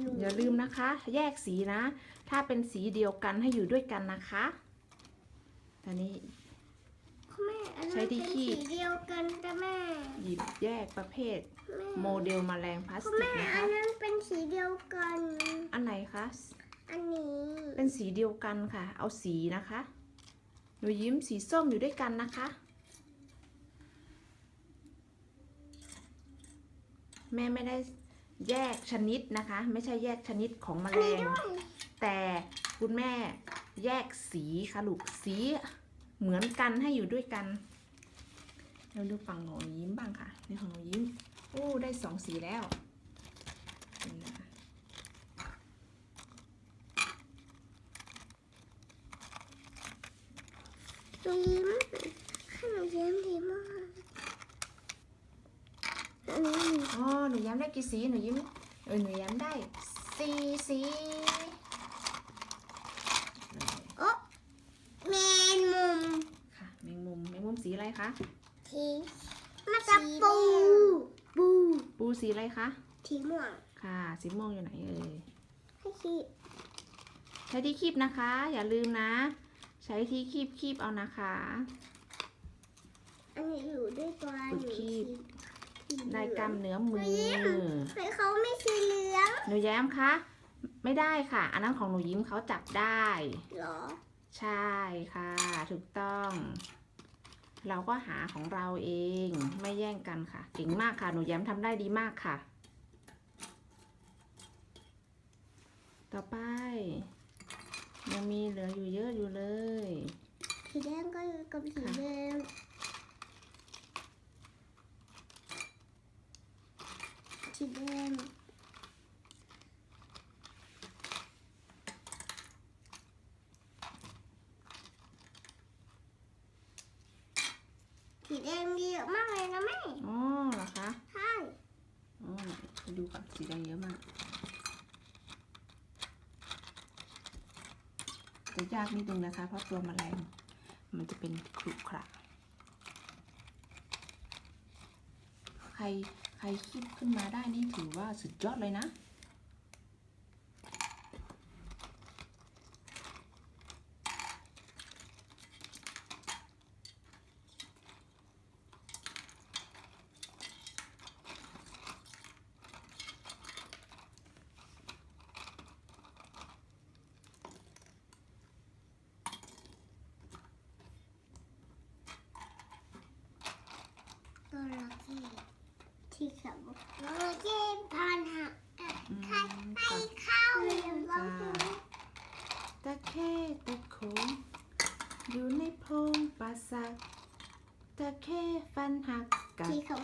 อยู่อย่าลืมนะคะ แยกสีนะ ถ้าเป็นสีเดียวกันให้อยู่ด้วยกันนะคะตอนนี้แม่อันใช้นั้นที่เป็นคีสีบเดียวกันจ้ะแม่ หยิบแยกประเภทแม่โมเดลแมลงพลาสคุณติกแม่นะอัคะนนั้นเป็นสีเดียวกัน อันไหนคะอันนี้ เป็นสีเดียวกันค่ะ เอาสีนะคะหนูยิ้มสีส้มอยู่ด้วยกันนะคะ แม่ไม่ได้ แยกชนิดนะคะ ไม่ใช่แยกชนิดของแมลง แต่คุณแม่แยกสีค่ะลูกสีเหมือนกันให้อยู่ด้วยกันเราดูฝั่งหนูยิ้มบ้างค่ะนี่ของหนูยิ้มโอ้ได้สองสีแล้วหนูยิ้มขนมยิ้มดีมาก อันนี้อ๋อหนูย้ำได้กี่สีหนูยิ้มเออหนูย้ำได้สี่สีโอ๊ะแมนมุมค่ะแมงมุมแมงมุมสีอะไรคะทีมากับปูปูปูสีอะไรคะทีม่วงค่ะสีม่วงอยู่ไหนเอ่ยให้คีบใช้ที่คีบนะคะ อย่าลืมนะ ใช้ที่คีบคีบเอานะคะอันนี้อยู่ด้วยตัวฝึกอยู่คีบที ได้กล้ามเนื้อมือแต่เขาไม่สีเหลืองหนูแย้มคะ ไม่ได้ค่ะ อันนั้นของหนูยิ้มเขาจับได้ เหรอ ใช่ค่ะ ถูกต้อง เราก็หาของเราเองไม่แย่งกันค่ะ เก่งมากค่ะ หนูแย้มทำได้ดีมากค่ะ ต่อไป ยังมีเหลืออยู่เยอะอยู่เลยสีแดงก็อยู่กับสีค่ะแดง สีแดงสีแดงเยอะมากเลยนะแม่อ๋อเหรอคะใช่อ๋อไปดูก่อนสีแดงเยอะมาก จะยากนิดนึงนะคะ เพราะตัวแมลงมันจะเป็นขรุขระ ใคร ใครคิดขึ้นมาได้นี่ถือว่าสุดยอดเลยนะ ตัวละที่ ที่ขาบอกตัวละที่พันหักอืมให้ค่ะเข้าเลยว่าตะเข้ตะโขงอยู่ในโพรงปราสาทตะเข้ฟันหักกัด